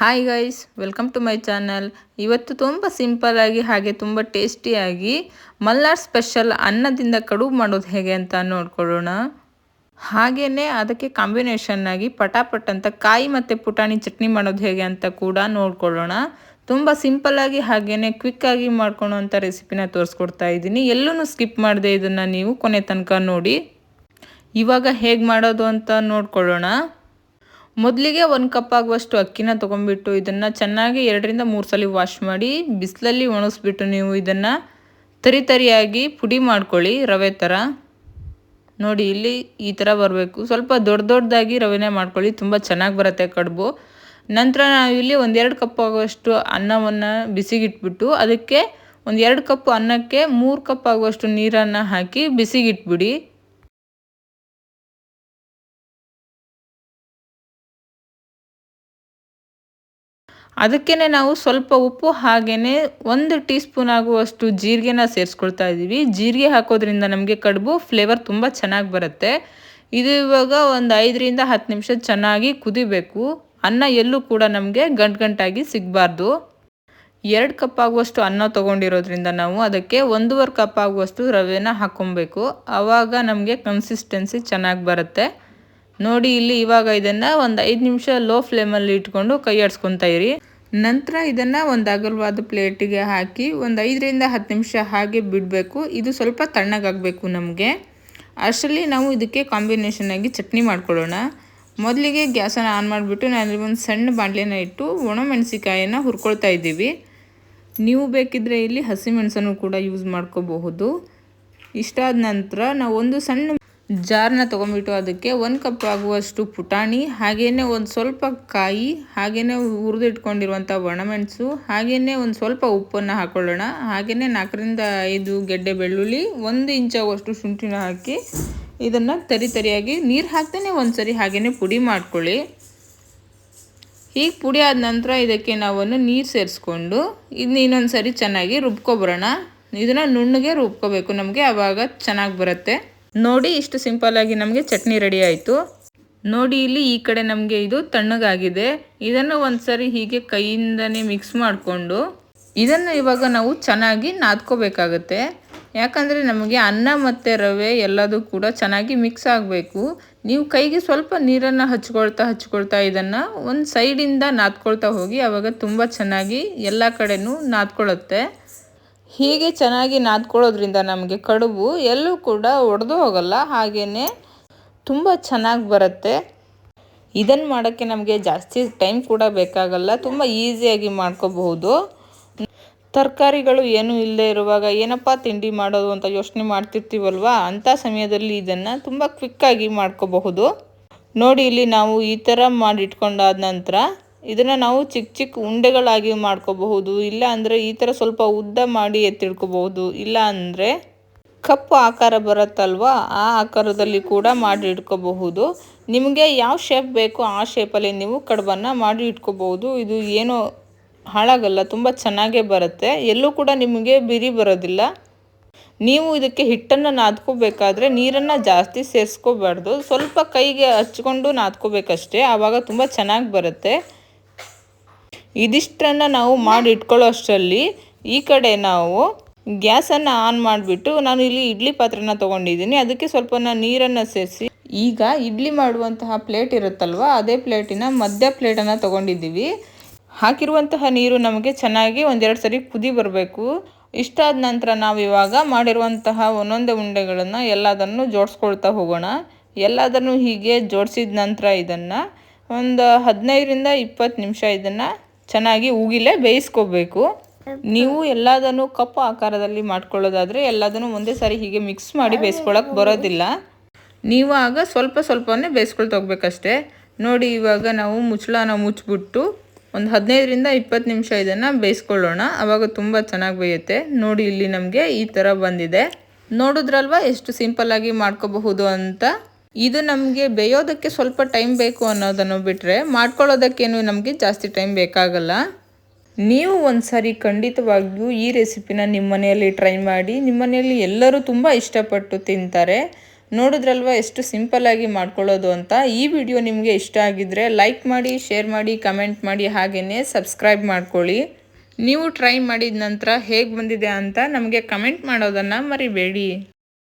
Hi guys welcome to my channel ಇವತ್ತು ತುಂಬ ಸಿಂಪಲ್ಲಾಗಿ ಹಾಗೆ ತುಂಬ ಟೇಸ್ಟಿಯಾಗಿ ಮಲ್ನಾಡ್ ಸ್ಪೆಷಲ್ ಅನ್ನದಿಂದ ಕಡುಬು ಮಾಡೋದು ಹೇಗೆ ಅಂತ ನೋಡ್ಕೊಳ್ಳೋಣ. ಹಾಗೆಯೇ ಅದಕ್ಕೆ ಕಾಂಬಿನೇಷನ್ ಆಗಿ ಪಟಾಪಟ್ ಅಂತ ಕಾಯಿ ಮತ್ತು ಪುಟಾಣಿ ಚಟ್ನಿ ಮಾಡೋದು ಹೇಗೆ ಅಂತ ಕೂಡ ನೋಡ್ಕೊಳ್ಳೋಣ. ತುಂಬ ಸಿಂಪಲ್ಲಾಗಿ ಹಾಗೆಯೇ ಕ್ವಿಕ್ಕಾಗಿ ಮಾಡ್ಕೊಳ್ಳೋವಂಥ ರೆಸಿಪಿನ ತೋರಿಸ್ಕೊಡ್ತಾ ಇದ್ದೀನಿ. ಎಲ್ಲೂ ಸ್ಕಿಪ್ ಮಾಡದೆ ಇದನ್ನು ನೀವು ಕೊನೆ ತನಕ ನೋಡಿ. ಇವಾಗ ಹೇಗೆ ಮಾಡೋದು ಅಂತ ನೋಡ್ಕೊಳ್ಳೋಣ. ಮೊದಲಿಗೆ ಒಂದು ಕಪ್ ಆಗುವಷ್ಟು ಅಕ್ಕಿನ ತೊಗೊಂಡ್ಬಿಟ್ಟು ಇದನ್ನು ಚೆನ್ನಾಗಿ ಎರಡರಿಂದ ಮೂರು ಸಲ ವಾಶ್ ಮಾಡಿ ಬಿಸಿಲಲ್ಲಿ ಒಣಗಿಸ್ಬಿಟ್ಟು ನೀವು ಇದನ್ನು ತರಿ ತರಿಯಾಗಿ ಪುಡಿ ಮಾಡ್ಕೊಳ್ಳಿ ರವೆ ಥರ ನೋಡಿ, ಇಲ್ಲಿ ಈ ಥರ ಬರಬೇಕು. ಸ್ವಲ್ಪ ದೊಡ್ಡ ದೊಡ್ಡದಾಗಿ ರವೆನೇ ಮಾಡ್ಕೊಳ್ಳಿ. ತುಂಬ ಚೆನ್ನಾಗಿ ಬರುತ್ತೆ ಕಡುಬು. ನಂತರ ನಾವಿಲ್ಲಿ ಒಂದೆರಡು ಕಪ್ ಆಗುವಷ್ಟು ಅನ್ನವನ್ನು ಬಿಸಿಗಿಟ್ಬಿಟ್ಟು ಅದಕ್ಕೆ ಒಂದು ಎರಡು ಕಪ್ ಅನ್ನಕ್ಕೆ ಮೂರು ಕಪ್ ಆಗುವಷ್ಟು ನೀರನ್ನು ಹಾಕಿ ಬಿಸಿಗಿಟ್ಬಿಡಿ. ಅದಕ್ಕೇ ನಾವು ಸ್ವಲ್ಪ ಉಪ್ಪು ಹಾಗೆಯೇ ಒಂದು ಟೀ ಸ್ಪೂನ್ ಆಗುವಷ್ಟು ಜೀರಿಗೆನ ಸೇರಿಸ್ಕೊಳ್ತಾ ಇದ್ದೀವಿ. ಜೀರಿಗೆ ಹಾಕೋದ್ರಿಂದ ನಮಗೆ ಕಡುಬು ಫ್ಲೇವರ್ ತುಂಬ ಚೆನ್ನಾಗಿ ಬರುತ್ತೆ. ಇದು ಇವಾಗ ಒಂದು ಐದರಿಂದ ಹತ್ತು ನಿಮಿಷ ಚೆನ್ನಾಗಿ ಕುದಿಬೇಕು. ಅನ್ನ ಎಲ್ಲೂ ಕೂಡ ನಮಗೆ ಗಂಟು ಗಂಟಾಗಿ ಸಿಗಬಾರ್ದು. ಎರಡು ಕಪ್ ಆಗುವಷ್ಟು ಅನ್ನ ತೊಗೊಂಡಿರೋದ್ರಿಂದ ನಾವು ಅದಕ್ಕೆ ಒಂದೂವರೆ ಕಪ್ ಆಗುವಷ್ಟು ರವೆನ ಹಾಕ್ಕೊಬೇಕು ಆವಾಗ ನಮಗೆ ಕನ್ಸಿಸ್ಟೆನ್ಸಿ ಚೆನ್ನಾಗಿ ಬರುತ್ತೆ. ನೋಡಿ ಇಲ್ಲಿ ಇವಾಗ ಇದನ್ನು ಒಂದು ಐದು ನಿಮಿಷ ಲೋ ಫ್ಲೇಮಲ್ಲಿ ಇಟ್ಕೊಂಡು ಕೈ ಆಡಿಸ್ಕೊತಾ ಇರಿ. ನಂತರ ಇದನ್ನು ಒಂದು ಅಗಲವಾದ ಪ್ಲೇಟಿಗೆ ಹಾಕಿ ಒಂದು ಐದರಿಂದ ಹತ್ತು ನಿಮಿಷ ಹಾಗೆ ಬಿಡಬೇಕು. ಇದು ಸ್ವಲ್ಪ ತಣ್ಣಗಾಗಬೇಕು ನಮಗೆ. ಅಷ್ಟರಲ್ಲಿ ನಾವು ಇದಕ್ಕೆ ಕಾಂಬಿನೇಷನ್ ಆಗಿ ಚಟ್ನಿ ಮಾಡ್ಕೊಳ್ಳೋಣ. ಮೊದಲಿಗೆ ಗ್ಯಾಸನ್ನು ಆನ್ ಮಾಡಿಬಿಟ್ಟು ನಾನು ಒಂದು ಸಣ್ಣ ಬಾಣಲೆನ ಇಟ್ಟು ಒಣಮೆಣಸಿಕಾಯನ್ನು ಹುರ್ಕೊಳ್ತಾ ಇದ್ದೀವಿ. ನೀವು ಬೇಕಿದ್ರೆ ಇಲ್ಲಿ ಹಸಿಮೆಣಸನ್ನು ಕೂಡ ಯೂಸ್ ಮಾಡ್ಕೋಬಹುದು. ಇಷ್ಟಾದ ನಂತರ ನಾವು ಒಂದು ಸಣ್ಣ ಜಾರ್ನ ತೊಗೊಂಬಿಟ್ಟು ಅದಕ್ಕೆ ಒಂದು ಕಪ್ ಆಗುವಷ್ಟು ಪುಟಾಣಿ ಹಾಗೆಯೇ ಒಂದು ಸ್ವಲ್ಪ ಕಾಯಿ ಹಾಗೆಯೇ ಹುರಿದಿಟ್ಕೊಂಡಿರುವಂಥ ಒಣಮೆಣಸು ಹಾಗೆಯೇ ಒಂದು ಸ್ವಲ್ಪ ಉಪ್ಪನ್ನು ಹಾಕ್ಕೊಳ್ಳೋಣ ಹಾಗೆಯೇ ನಾಲ್ಕರಿಂದ ಐದು ಗೆಡ್ಡೆ ಬೆಳ್ಳುಳ್ಳಿ, ಒಂದು ಇಂಚಾಗುವಷ್ಟು ಶುಂಠಿನ ಹಾಕಿ ಇದನ್ನು ತರಿ ತರಿಯಾಗಿ ನೀರು ಹಾಕ್ತೇನೆ ಒಂದು ಸರಿ ಹಾಗೆಯೇ ಪುಡಿ ಮಾಡ್ಕೊಳ್ಳಿ. ಹೀಗೆ ಪುಡಿ ಆದ ನಂತರ ಇದಕ್ಕೆ ನಾವನ್ನು ನೀರು ಸೇರಿಸ್ಕೊಂಡು ಇದನ್ನ ಇನ್ನೊಂದು ಸರಿ ಚೆನ್ನಾಗಿ ರುಬ್ಕೊಬರೋಣ. ಇದನ್ನು ನುಣ್ಣಗೆ ರುಬ್ಕೋಬೇಕು, ನಮಗೆ ಆವಾಗ ಚೆನ್ನಾಗಿ ಬರುತ್ತೆ. ನೋಡಿ ಇಷ್ಟು ಸಿಂಪಲ್ಲಾಗಿ ನಮಗೆ ಚಟ್ನಿ ರೆಡಿ ಆಯಿತು. ನೋಡಿ ಇಲ್ಲಿ ಈ ಕಡೆ ನಮಗೆ ಇದು ತಣ್ಣಗಾಗಿದೆ. ಇದನ್ನು ಒಂದ್ಸರಿ ಹೀಗೆ ಕೈಯಿಂದನೇ ಮಿಕ್ಸ್ ಮಾಡಿಕೊಂಡು ಇದನ್ನು ಇವಾಗ ನಾವು ಚೆನ್ನಾಗಿ ನಾದ್ಕೋಬೇಕಾಗತ್ತೆ. ಯಾಕಂದರೆ ನಮಗೆ ಅನ್ನ ಮತ್ತು ರವೆ ಎಲ್ಲದೂ ಕೂಡ ಚೆನ್ನಾಗಿ ಮಿಕ್ಸ್ ಆಗಬೇಕು. ನೀವು ಕೈಗೆ ಸ್ವಲ್ಪ ನೀರನ್ನು ಹಚ್ಕೊಳ್ತಾ ಹಚ್ಕೊಳ್ತಾ ಇದನ್ನು ಒಂದು ಸೈಡಿಂದ ನಾದ್ಕೊಳ್ತಾ ಹೋಗಿ ಆವಾಗ ತುಂಬ ಚೆನ್ನಾಗಿ ಎಲ್ಲ ಕಡೆನೂ ನಾದ್ಕೊಳ್ಳುತ್ತೆ ಹೀಗೆ ಚೆನ್ನಾಗಿ ನಾದ್ಕೊಳ್ಳೋದ್ರಿಂದ ನಮಗೆ ಕಡುಬು ಎಲ್ಲೂ ಕೂಡ ಒಡೆದು ಹೋಗಲ್ಲ ಹಾಗೆಯೇ ತುಂಬ ಚೆನ್ನಾಗಿ ಬರುತ್ತೆ. ಇದನ್ನು ಮಾಡೋಕ್ಕೆ ನಮಗೆ ಜಾಸ್ತಿ ಟೈಮ್ ಕೂಡ ಬೇಕಾಗಲ್ಲ, ತುಂಬ ಈಸಿಯಾಗಿ ಮಾಡ್ಕೋಬಹುದು. ತರಕಾರಿಗಳು ಏನೂ ಇಲ್ಲದೆ ಇರುವಾಗ ಏನಪ್ಪ ತಿಂಡಿ ಮಾಡೋದು ಅಂತ ಯೋಚನೆ ಮಾಡ್ತಿರ್ತೀವಲ್ವ, ಅಂಥ ಸಮಯದಲ್ಲಿ ಇದನ್ನು ತುಂಬ ಕ್ವಿಕ್ಕಾಗಿ ಮಾಡ್ಕೋಬಹುದು. ನೋಡಿ ಇಲ್ಲಿ ನಾವು ಈ ಥರ ಮಾಡಿಟ್ಕೊಂಡಾದ ನಂತರ ಇದನ್ನು ನಾವು ಚಿಕ್ಕ ಚಿಕ್ಕ ಉಂಡೆಗಳಾಗಿ ಮಾಡ್ಕೋಬಹುದು. ಇಲ್ಲ ಅಂದರೆ ಈ ಥರ ಸ್ವಲ್ಪ ಉದ್ದ ಮಾಡಿ ಎತ್ತಿಡ್ಕೋಬಹುದು ಇಲ್ಲ ಅಂದರೆ ಕಪ್ಪು ಆಕಾರ ಬರುತ್ತಲ್ವ, ಆ ಆಕಾರದಲ್ಲಿ ಕೂಡ ಮಾಡಿ ಇಟ್ಕೋಬಹುದು. ನಿಮಗೆ ಯಾವ ಶೇಪ್ ಬೇಕು ಆ ಶೇಪಲ್ಲಿ ನೀವು ಕಡುಬನ್ನು ಮಾಡಿ ಇಟ್ಕೋಬಹುದು. ಇದು ಏನು ಹಾಳಾಗಲ್ಲ, ತುಂಬ ಚೆನ್ನಾಗೇ ಬರುತ್ತೆ. ಎಲ್ಲೂ ಕೂಡ ನಿಮಗೆ ಬಿರಿ ಬರೋದಿಲ್ಲ. ನೀವು ಇದಕ್ಕೆ ಹಿಟ್ಟನ್ನು ನಾದ್ಕೋಬೇಕಾದ್ರೆ ನೀರನ್ನು ಜಾಸ್ತಿ ಸೇರಿಸ್ಕೋಬಾರ್ದು. ಸ್ವಲ್ಪ ಕೈಗೆ ಹಚ್ಕೊಂಡು ನಾದ್ಕೋಬೇಕಷ್ಟೇ. ಆವಾಗ ತುಂಬ ಚೆನ್ನಾಗಿ ಬರುತ್ತೆ. ಇದಿಷ್ಟನ್ನು ನಾವು ಮಾಡಿ ಇಟ್ಕೊಳ್ಳೋ ಅಷ್ಟರಲ್ಲಿ ಈ ಕಡೆ ನಾವು ಗ್ಯಾಸನ್ನು ಆನ್ ಮಾಡಿಬಿಟ್ಟು ನಾನು ಇಲ್ಲಿ ಇಡ್ಲಿ ಪಾತ್ರೆನ ತೊಗೊಂಡಿದ್ದೀನಿ. ಅದಕ್ಕೆ ಸ್ವಲ್ಪ ನೀರನ್ನು ಸೇರಿಸಿ. ಈಗ ಇಡ್ಲಿ ಮಾಡುವಂತಹ ಪ್ಲೇಟ್ ಇರುತ್ತಲ್ವ, ಅದೇ ಪ್ಲೇಟಿನ ಮಧ್ಯ ಪ್ಲೇಟನ್ನು ತೊಗೊಂಡಿದ್ದೀವಿ. ಹಾಕಿರುವಂತಹ ನೀರು ನಮಗೆ ಚೆನ್ನಾಗಿ ಒಂದೆರಡು ಸರಿ ಕುದಿ ಬರಬೇಕು. ಇಷ್ಟಾದ ನಂತರ ನಾವು ಇವಾಗ ಮಾಡಿರುವಂತಹ ಒಂದೊಂದೇ ಉಂಡೆಗಳನ್ನು ಎಲ್ಲದನ್ನು ಜೋಡಿಸ್ಕೊಳ್ತಾ ಹೋಗೋಣ. ಎಲ್ಲದನ್ನು ಹೀಗೆ ಜೋಡಿಸಿದ ನಂತರ ಇದನ್ನು ಒಂದು ಹದಿನೈದರಿಂದ ಇಪ್ಪತ್ತು ನಿಮಿಷ ಇದನ್ನು ಚೆನ್ನಾಗಿ ಉಗಿಲೇ ಬೇಯಿಸ್ಕೋಬೇಕು. ನೀವು ಎಲ್ಲದನ್ನು ಕಪ್ಪು ಆಕಾರದಲ್ಲಿ ಮಾಡ್ಕೊಳ್ಳೋದಾದರೆ ಎಲ್ಲದನ್ನು ಒಂದೇ ಸಾರಿ ಹೀಗೆ ಮಿಕ್ಸ್ ಮಾಡಿ ಬೇಯಿಸ್ಕೊಳಕ್ಕೆ ಬರೋದಿಲ್ಲ. ನೀವು ಆಗ ಸ್ವಲ್ಪ ಸ್ವಲ್ಪನೇ ಬೇಯಿಸ್ಕೊಳ್ತಾ ಹೋಗ್ಬೇಕಷ್ಟೇ. ನೋಡಿ ಇವಾಗ ನಾವು ಮುಚ್ಚಳನ ಮುಚ್ಚಿಬಿಟ್ಟು ಒಂದು ಹದಿನೈದರಿಂದ ಇಪ್ಪತ್ತು ನಿಮಿಷ ಇದನ್ನು ಬೇಯಿಸ್ಕೊಳ್ಳೋಣ. ಆವಾಗ ತುಂಬ ಚೆನ್ನಾಗಿ ಬೇಯುತ್ತೆ. ನೋಡಿ ಇಲ್ಲಿ ನಮಗೆ ಈ ಥರ ಬಂದಿದೆ. ನೋಡಿದ್ರಲ್ವ ಎಷ್ಟು ಸಿಂಪಲ್ಲಾಗಿ ಮಾಡ್ಕೋಬಹುದು ಅಂತ? ಇದು ನಮಗೆ ಬೇಯೋದಕ್ಕೆ ಸ್ವಲ್ಪ ಟೈಮ್ ಬೇಕು ಅನ್ನೋದನ್ನು ಬಿಟ್ಟರೆ ಮಾಡ್ಕೊಳ್ಳೋದಕ್ಕೇನು ನಮಗೆ ಜಾಸ್ತಿ ಟೈಮ್ ಬೇಕಾಗಲ್ಲ. ನೀವು ಒಂದು ಸಾರಿ ಖಂಡಿತವಾಗಿಯೂ ಈ ರೆಸಿಪಿನ ನಿಮ್ಮ ಮನೆಯಲ್ಲಿ ಟ್ರೈ ಮಾಡಿ ನಿಮ್ಮ ಮನೆಯಲ್ಲಿ ಎಲ್ಲರೂ ತುಂಬ ಇಷ್ಟಪಟ್ಟು ತಿಂತಾರೆ. ನೋಡಿದ್ರಲ್ವ ಎಷ್ಟು ಸಿಂಪಲ್ಲಾಗಿ ಮಾಡ್ಕೊಳ್ಳೋದು ಅಂತ. ಈ ವಿಡಿಯೋ ನಿಮಗೆ ಇಷ್ಟ ಆಗಿದ್ದರೆ ಲೈಕ್ ಮಾಡಿ ಶೇರ್ ಮಾಡಿ ಕಮೆಂಟ್ ಮಾಡಿ ಹಾಗೆಯೇ ಸಬ್ಸ್ಕ್ರೈಬ್ ಮಾಡ್ಕೊಳ್ಳಿ. ನೀವು ಟ್ರೈ ಮಾಡಿದ ನಂತರ ಹೇಗೆ ಬಂದಿದೆ ಅಂತ ನಮಗೆ ಕಮೆಂಟ್ ಮಾಡೋದನ್ನು ಮರಿಬೇಡಿ.